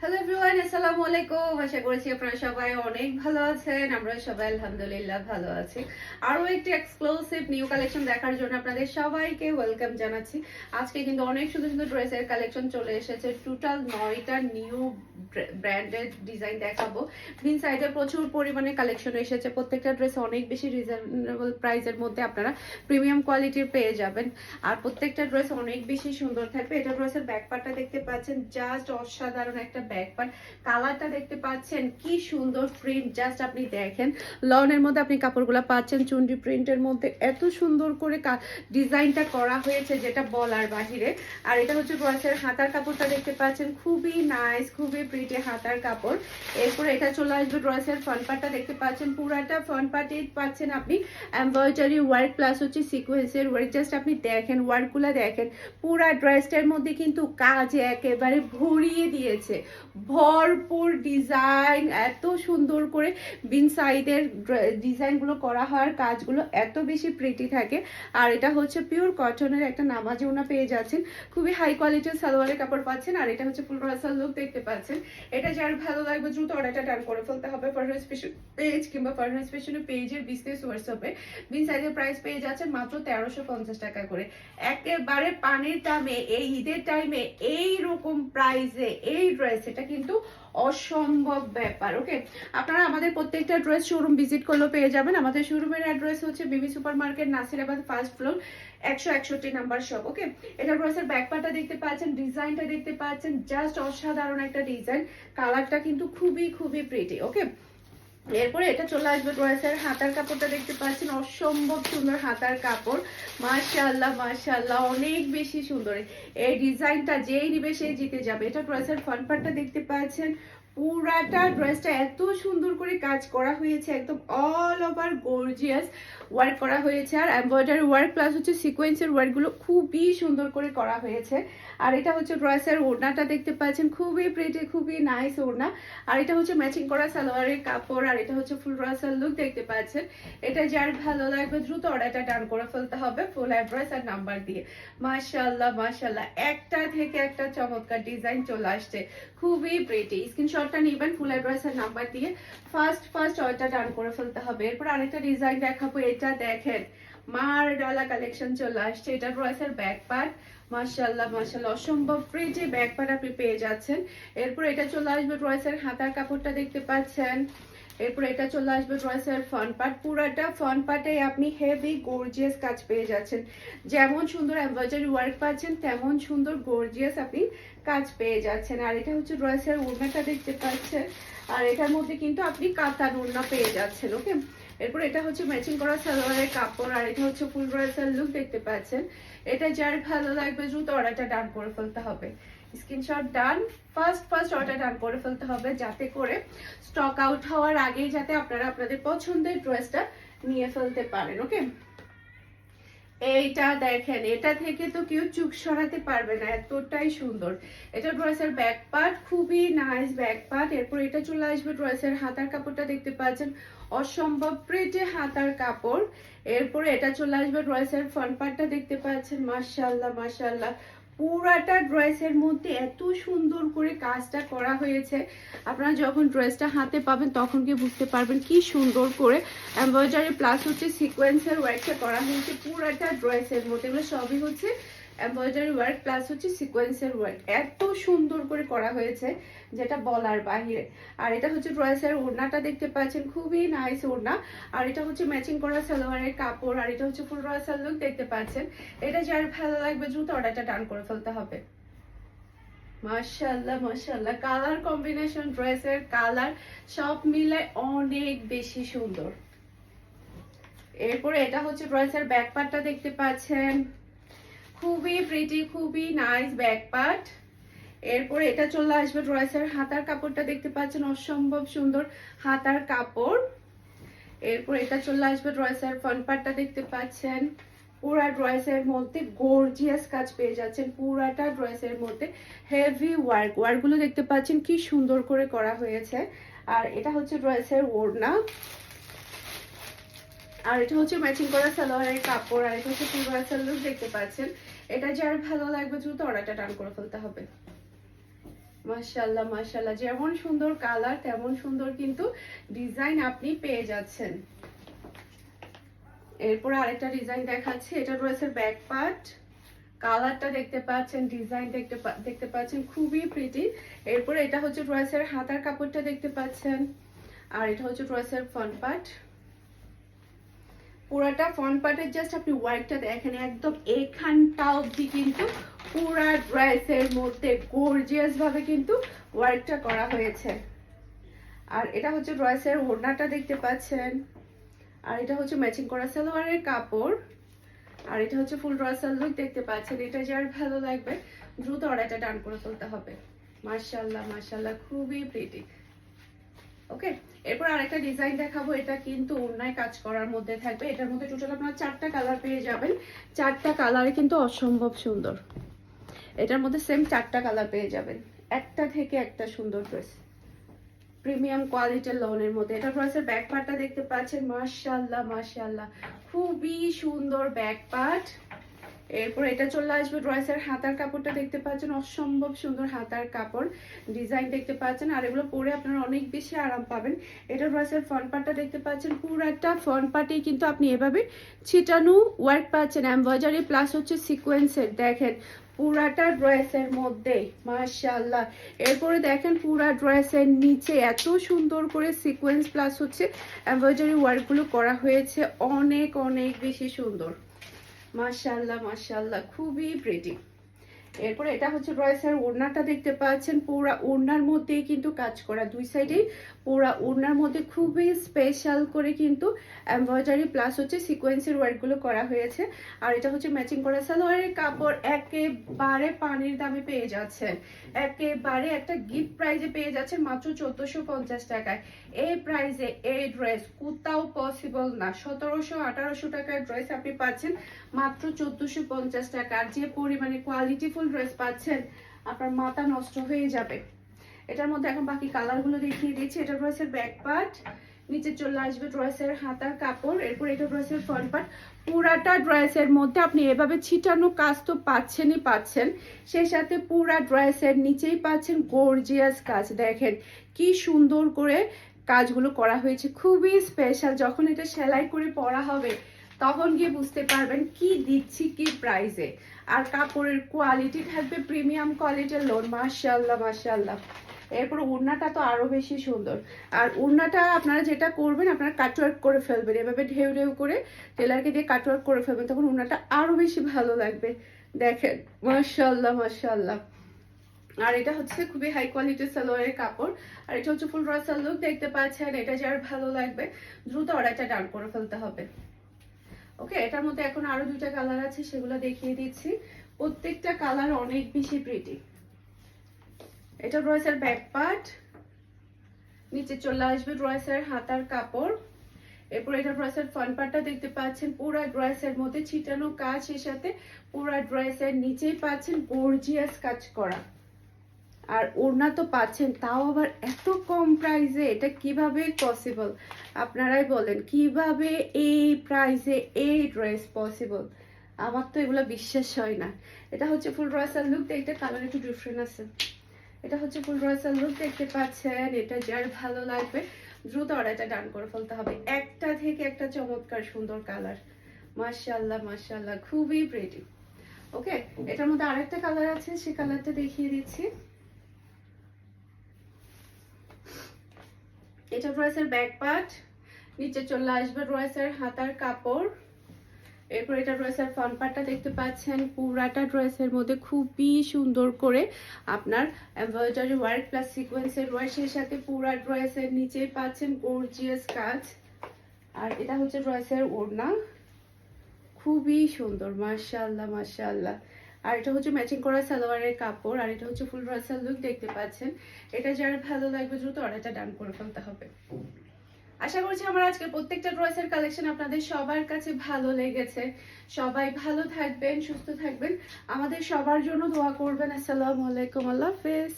Hello everyone আসসালামু আলাইকুম আশা করছি আপনারা সবাই অনেক ভালো আছেন। আমরা সবাই আলহামদুলিল্লাহ ভালো আছি। আরও একটি এক্সক্লুসিভ নিউ কালেকশন দেখার জন্য আপনাদের সবাইকে ওয়েলকাম জানাচ্ছি। আজকে কিন্তু অনেক সুন্দর সুন্দর ড্রেসের কালেকশন চলে এসেছে। টোটাল নয়টা নিউ ব্র্যান্ডেড ডিজাইন দেখাবো। ভিন সাইডে প্রচুর পরিমাণে কালেকশন এসেছে। প্রত্যেকটা ড্রেস অনেক বেশি রিজনেবল প্রাইসের মধ্যে আপনারা প্রিমিয়াম কোয়ালিটির পেয়ে যাবেন। আর প্রত্যেকটা ড্রেস অনেক বেশি সুন্দর থাকবে। এটা ড্রেসের ব্যাক পার্টটা দেখতে পাচ্ছেন। জাস্ট অসাধারণ একটা ব্যাক পার্ট কালারটা দেখতে পাচ্ছেন কি সুন্দর প্রিন্ট জাস্ট আপনি দেখেন, লনের মধ্যে আপনি কাপড়গুলো পাচ্ছেন চুন্ডি প্রিন্টের মধ্যে এত সুন্দর করে ডিজাইনটা করা হয়েছে যেটা বলার বাহিরে। আর এটা হচ্ছে ড্রেসের হাতার কাপড়টা দেখতে পাচ্ছেন, খুবই নাইস খুবই প্রিটি হাতার কাপড়। এরপরে এটা চলে আসবে ড্রেসের ফ্রন্ট পার্টটা দেখতে পাচ্ছেন, পুরাটা ফ্রন্ট পার্টে পাচ্ছেন আপনি এমব্রয়ডারি ওয়ার্ক প্লাস হচ্ছে সিকোয়েন্সের ওয়ার্ক জাস্ট আপনি দেখেন ওয়ার্কগুলো দেখেন, পুরা ড্রেসটার মধ্যে কিন্তু কাজ একেবারে ভরিয়ে দিয়েছে। ভরপুর ডিজাইন এত সুন্দর করে বিন সাইডের ডিজাইনগুলো করা হয় কাজগুলো এত বেশি প্রিটি থাকে। আর এটা হচ্ছে পিওর কটনের একটা নামাজি ওনা পেয়ে যাচ্ছেন। খুবই হাই কোয়ালিটির সালোয়ারের কাপড় পাচ্ছেন আর এটা হচ্ছে ফুল রাসাল লুক দেখতে পাচ্ছেন। এটা যার ভালো লাগবে দ্রুত অর্ডারটা টান করে ফেলতে হবে ফারহান স্পেশাল পেজ কিংবা ফারহান স্পেশাল পেজের বিজনেস হোয়াটসঅ্যাপে বিন সাইজের প্রাইস পেয়ে যাচ্ছেন মাত্র তেরোশো পঞ্চাশ টাকা করে। একেবারে পানির দামে, এই ঈদের টাইমে এই রকম প্রাইসে এই ড্রেস এটা কিন্তু অসম্ভব ব্যাপার ওকে আপনারা আমাদের প্রত্যেকটা ড্রেস শোরুম ভিজিট করলেও পেয়ে যাবেন। আমাদের শোরুমের অ্যাড্রেস হচ্ছে বিবি super market Nasirabad first floor একশো একষট্টি নাম্বার শপ ওকে এটা ড্রেসের ব্যাকপাটা দেখতে পাচ্ছেন ডিজাইনটা দেখতে পাচ্ছেন জাস্ট অসাধারণ একটা ডিজাইন কালারটা কিন্তু খুবই খুবই প্রিটি ওকে এরপরে এটা চলে আসবে ড্রয়েসের হাতার কাপড়টা দেখতে পাচ্ছেন, অসম্ভব সুন্দর হাতার কাপড়। মাশাআল্লাহ মাশাআল্লাহ, অনেক বেশি সুন্দর। এই ডিজাইনটা যেই নিবে সেই জিতে যাবে। এটা ড্রয়েসের ফ্রন্ট পার্টটা দেখতে পাচ্ছেন পুরাটা ড্রেসটা এত সুন্দর করে কাজ করা হয়েছে, একদম অল ওভার গর্জিয়াস ওয়ার্ক করা হয়েছে। আর এমব্রয়ডারি ওয়ার্ক প্লাস হচ্ছে সিকোয়েন্সের ওয়ার্কগুলো খুবই সুন্দর করে করা হয়েছে। আর এটা হচ্ছে ড্রেসের ওড়নাটা দেখতে পাচ্ছেন, খুবই প্রিটি খুবই নাইস ওড়না। আর এটা হচ্ছে ম্যাচিং করা সালোয়ারের কাপড়, আর এটা হচ্ছে ফুল ড্রেসের লুক দেখতে পাচ্ছেন। এটা যার ভালো লাগবে দ্রুত অর্ডারটা ডান করে ফেলতে হবে ফুল অ্যাড্রেস আর নাম্বার দিয়ে। মাশাল্লাহ মাশাল্লাহ একটা থেকে একটা চমৎকার ডিজাইন চলে আসছে। খুবই প্রিটি স্ক্রিনশটটা নেবেন ফুল অ্যাড্রেস আর নাম্বার দিয়ে। ফার্স্ট ফার্স্ট অর্ডারটা ডান করে ফেলতে হবে। এরপর আরেকটা ডিজাইন দেখাবো, এটা দেখেন মার ডালা কালেকশন চলে আসছে। এটা ড্রেসের ব্যাক পার্ট মাশাল্লাহ মাশাল্লাহ অসম্ভব প্রিটি ব্যাক পার্ট আপনি পেয়ে যাচ্ছেন। এরপর এটা চলে আসবে ড্রেসের হাতার কাপড়টা দেখতে পাচ্ছেন। এরপর এটা চলে আসবে ড্রেসের ফ্রন্ট পার্ট পুরাটা ফ্রন্ট পার্টে আপনি হেভি গর্জিয়াস কাজ পেয়ে যাচ্ছেন। যেমন সুন্দর এমব্রয়ডারি ওয়ার্ক পাচ্ছেন, তেমন সুন্দর গর্জিয়াস আপনি কাজ পেয়ে যাচ্ছেন। আর এটা হচ্ছে ড্রেসের ওড়নাটা দেখতে পাচ্ছেন আর এটার মধ্যে কিন্তু আপনি কাতার ওড়না পেয়ে যাচ্ছেন, ওকে? এরপর এটা হচ্ছে ম্যাচিং করা সালোয়ারের কাপড়, আর এটা হচ্ছে ফুল ড্রেসের লুক দেখতে পাচ্ছেন। এটা যার ভালো লাগবে দ্রুত অর্ডারটা ডান করে ফেলতে হবে। Screenshot done. First first order done করে ফেলতে হবে যাতে করে স্টক আউট হওয়ার আগেই যাতে আপনারা আপনাদের পছন্দের ড্রেসটা নিয়ে ফেলতে পারেন, ওকে? এইটা দেখেন, এটা থেকে তো কেউ চুপ সরাতে পারবে না, এতটাই সুন্দর। এটা ড্রেসের ব্যাক পার্ট খুবই নাইস ব্যাক পার্ট এরপর এটা চলে আসবে ড্রেসের হাতার কাপড়টা দেখতে পাচ্ছেন, অসম্ভব প্রেটে হাতার কাপড়। এরপরে এটা চলে আসবে ড্রেসের ফ্রন্ট পার্টটা দেখতে পাচ্ছেন মাশাল্লাহ মাশাল্লাহ পুরাটা ড্রেসের মধ্যে এত সুন্দর করে কাজটা করা হয়েছে। আপনারা যখন ড্রেসটা হাতে পাবেন তখন কি বুঝতে পারবেন কি সুন্দর করে এম্ব্রয়ডারি প্লাস হচ্ছে সিকোয়েন্সের ওয়ার্কটা করা হয়েছে পুরাটা ড্রেসের মধ্যে। এগুলো সবই হচ্ছে এমব্রয়ডারি ওয়ার্ক প্লাস হচ্ছে সিকোয়েন্সের ওয়ার্ক এত সুন্দর করে করা হয়েছে যেটা বলার বাহিরে। আর এটা হচ্ছে ড্রেসের ওড়নাটা দেখতে পাচ্ছেন, খুবই নাইস ওড়না। আর এটা হচ্ছে ম্যাচিং করা সালোয়ারের কাপড়, আর এটা হচ্ছে ফুল ড্রেসের লুক দেখতে পাচ্ছেন। এটা যার ভালো লাগবে দ্রুত অর্ডারটা ডান করে ফেলতে হবে। মাশাল্লাহ মাশাল্লাহ কালার কম্বিনেশন ড্রেসের কালার সব মিলে অনেক বেশি সুন্দর। এরপরে এটা হচ্ছে ড্রেসের ব্যাক পার্টটা দেখতে পাচ্ছেন। খুবই প্রিটি খুবই নাইস ব্যাক পার্ট এরপরে এটা চলে আসবে ড্রেসের হাতার কাপড়টা দেখতে পাচ্ছেন, অসম্ভব সুন্দর হাতার কাপড়। এরপর এটা চলে আসবে ড্রেসের ফ্রন্ট পার্টটা দেখতে পাচ্ছেন। পুরা ড্রেসের মধ্যে গর্জিয়াস কাজ পেয়ে যাচ্ছেন, পুরাটা ড্রেসের মধ্যে হেভি ওয়ার্ক ওয়ার্কগুলো দেখতে পাচ্ছেন কি সুন্দর করে করা হয়েছে। আর এটা হচ্ছে ড্রেসের ওড়না। আর এটা হচ্ছে ম্যাচিং করা সালোয়ারের কাপড়, আর এটা হচ্ছে পুরো লুক দেখতে পাচ্ছেন। এটা যার ভালো লাগবে দ্রুত অর্ডারটা টান করে ফেলতে হবে। মাশাল্লাহ মাশাল্লাহ যেমন সুন্দর কালার, তেমন সুন্দর কিন্তু ডিজাইন আপনি পেয়ে যাচ্ছেন। এরপর আরেকটা ডিজাইন দেখাচ্ছি, এটা রয়েছে ব্যাক পার্ট কালারটা দেখতে পাচ্ছেন, ডিজাইন দেখতে দেখতে পাচ্ছেন, খুবই প্রিটি এরপরে এটা হচ্ছে ড্রেসের হাতার কাপড়টা দেখতে পাচ্ছেন। আর এটা হচ্ছে ড্রেসের ফ্রন্ট পার্ট পুরাটা ফ্রন্ট পার্টের জাস্ট আপনি ওয়ার্কটা দেখেন, একদম এখানটা অবধি কিন্তু পুরা ড্রেসের মধ্যে গর্জিয়াস ভাবে কিন্তু ওয়ার্কটা করা হয়েছে। আর এটা হচ্ছে ড্রেসের ওড়নাটা দেখতে পাচ্ছেন। আর এটা হচ্ছে ম্যাচিং করা সালোয়ারের কাপড়। আর এটা হচ্ছে ফুল ড্রেসের লুক দেখতে পাচ্ছেন। এটা যার ভালো লাগবে, দ্রুত অর্ডারটা ডান করে ফেলতে হবে। মার্শাল্লাহ মার্শাল্লাহ খুবই প্রিটি ওকে এরপর আরেকটা ডিজাইন দেখাবো, এটা কিন্তু অন্যায় কাজ করার মধ্যে থাকবে। এটার মধ্যে টোটাল আপনারা চারটা কালার পেয়ে যাবেন। চারটা কালারে কিন্তু অসম্ভব সুন্দর। এটার মধ্যে সেম চারটা কালার পেয়ে যাবেন। একটা থেকে একটা সুন্দর ড্রেস প্রিমিয়াম কোয়ালিটির লোনের মধ্যে। এটা ড্রেসের ব্যাক পার্টটা দেখতে পাচ্ছেন, মাশাআল্লাহ মাশাআল্লাহ। খুবই সুন্দর ব্যাক পার্ট এরপর এটা চলে আসবে ড্রেসের হাতার কাপড়টা দেখতে পাচ্ছেন, অসম্ভব সুন্দর হাতার কাপড় ডিজাইন দেখতে পাচ্ছেন। আর এগুলো পরে আপনারা অনেক বেশি আরাম পাবেন। এটা ড্রেসের ফ্রন্ট পার্টটা দেখতে পাচ্ছেন। পুরো একটা ফ্রন্ট পার্টেই কিন্তু আপনি এভাবে ছিটানো ওয়ার্ক পাচ্ছেন। এমব্রয়ডারি প্লাস হচ্ছে সিকোয়েন্সের দেখেন, পুরাটা ড্রেসের মধ্যে, মাশাআল্লাহ। এরপরে দেখেন পুরা ড্রেসের নিচে এত সুন্দর করে সিকোয়েন্স প্লাস হচ্ছে এমব্রয়ডারি ওয়ার্কগুলো করা হয়েছে। অনেক অনেক বেশি সুন্দর। মাশাআল্লাহ মাশাল্লাহ খুবই প্রিটি এরপরে এটা হচ্ছে ড্রেসের ওড়নাটা দেখতে পাচ্ছেন। পুরা ওড়নার মধ্যে কিন্তু কাজ করা দুই সাইডেই পুরা ওড়নার মধ্যে খুবই স্পেশাল করে কিন্তু এমব্রয়ডারি প্লাস হচ্ছে সিকোয়েন্সের ওয়ার্কগুলো করা হয়েছে। আর এটা হচ্ছে ম্যাচিং করা সালোয়ারের কাপড় একেবারে পানির দামে পেয়ে যাচ্ছেন। একেবারে একটা গিফট প্রাইজে পেয়ে যাচ্ছেন মাত্র চোদ্দশো পঞ্চাশ টাকায়। এই প্রাইজে এই ড্রেস কোথাও পসিবল না। সতেরোশো, আঠারোশো টাকার ড্রেস আপনি পাচ্ছেন মাত্র চোদ্দশো পঞ্চাশ টাকা। আর যে পরিমাণে কোয়ালিটিফুল ড্রেস পাচ্ছেন, আপনার মাথা নষ্ট হয়ে যাবে। এটার মধ্যে এখন বাকি কালারগুলো দেখিয়ে দিচ্ছি। এটা ড্রেসের ব্যাক পার্ট নিচে চলে আসবে ড্রেসের হাতার কাপড়, এরপর এটা ড্রেসের ফ্রন্ট পার্ট পুরাটা ড্রেসের মধ্যে আপনি এভাবে ছিটানো কাজ তো পাচ্ছেনই পাচ্ছেন। সেই সাথে পুরা ড্রেসের নিচেই পাচ্ছেন গর্জিয়াস কাজ। দেখেন কি সুন্দর করে কাজগুলো করা হয়েছে। খুবই স্পেশাল যখন এটা সেলাই করে পরা হবে তখন গিয়ে বুঝতে পারবেন কি দিচ্ছি কি প্রাইসে আর কাপড়ের কোয়ালিটি থাকবে প্রিমিয়াম কোয়ালিটির লোন মাশাল্লাহ মাশাল্লাহ এরপর উড়নাটা তো আরও বেশি সুন্দর। আর উড়নাটা আপনারা যেটা করবেন, আপনারা কাটওয়ার্ক করে ফেলবেন। এভাবে ঢেউ ঢেউ করে টেলারকে দিয়ে কাটওয়ার্ক করে ফেলবেন, তখন উড়নাটা আরও বেশি ভালো লাগবে। দেখেন মাশাল্লাহ মাশাল্লাহ আর এটা হচ্ছে খুবই হাই কোয়ালিটির সালোয়ারের কাপড়। আর এটা হচ্ছে ফুল রসাল লুক দেখতে পাচ্ছেন, এটা যার ভালো লাগবে। দ্রুত অর্ডারটা ডান করে ফেলতে হবে। ওকে এটার মধ্যে এখন আরও দুইটা কালার আছে, সেগুলো দেখিয়ে দিচ্ছি। প্রত্যেকটা কালার অনেক বেশি প্রিটি এটা ড্রয়েসের ব্যাক পার্ট নিচে চলে আসবে ড্রয়েসের হাতার কাপড়। এরপর এটা ড্রেসের ফ্রন্ট পার্টটা দেখতে পাচ্ছেন, পুরো ড্রেসের মধ্যে ছিটানো কাজ এর সাথে পুরো ড্রেসের নিচেই পাচ্ছেন গর্জিয়াস কাজ করা। আর ওড়না তো পাচ্ছেন, তাও আবার এত কম প্রাইসে এটা কীভাবে পসিবল আপনারাই বলেন, কীভাবে এই প্রাইসে এই ড্রেস পসিবল আমার তো এগুলো বিশ্বাস হয় না। এটা হচ্ছে ফুল ড্রেসার লুক দেখতে কালার একটু ডিফারেন্ট আছে। এটা হচ্ছে ফুল ড্রেসার লুক দেখতে পাচ্ছেন, এটা যার ভালো লাগবে, দ্রুত অর্ডারটা ডান করে ফেলতে হবে। একটা থেকে একটা চমৎকার সুন্দর কালার মাশাল্লাহ মাশাল্লাহ খুবই প্রেটি ওকে এটার মধ্যে আরেকটা কালার আছে, সে কালারটা দেখিয়ে দিচ্ছি। এটা ড্রেসের ব্যাক পার্ট নিচে চলে আসবে ড্রেসের হাতার কাপড়, এরপর এটা ড্রেসের ফ্রন্ট পার্টটা দেখতে পাচ্ছেন, পুরাটা ড্রেসের মধ্যে খুবই সুন্দর করে আপনার এমব্রয়ডারি ওয়ার্ক প্লাস সিকোয়েন্সের ওয়ার্কের সাথে পুরা ড্রেসের নিচে পাচ্ছেন গর্জিয়াস কাজ, আর এটা হচ্ছে ড্রেসের ওড়না, খুবই সুন্দর, মাশাআল্লাহ মাশাআল্লাহ। আর এটা হচ্ছে ম্যাচিং করা সালোয়ারের কাপড়, আর এটা হচ্ছে ফুল ড্রেসের লুক দেখতে পাচ্ছেন। এটা যার ভালো লাগবে দ্রুত অর্ডারটা ডান করে ফেলতে হবে। আশা করছি আমার আজকে প্রত্যেকটা ড্রেসের কালেকশন আপনাদের সবার কাছে ভালো লেগেছে। সবাই ভালো থাকবেন, সুস্থ থাকবেন। আমাদের সবার জন্য দোয়া করবেন। আসসালামু আলাইকুম, আল্লাহ হাফেজ।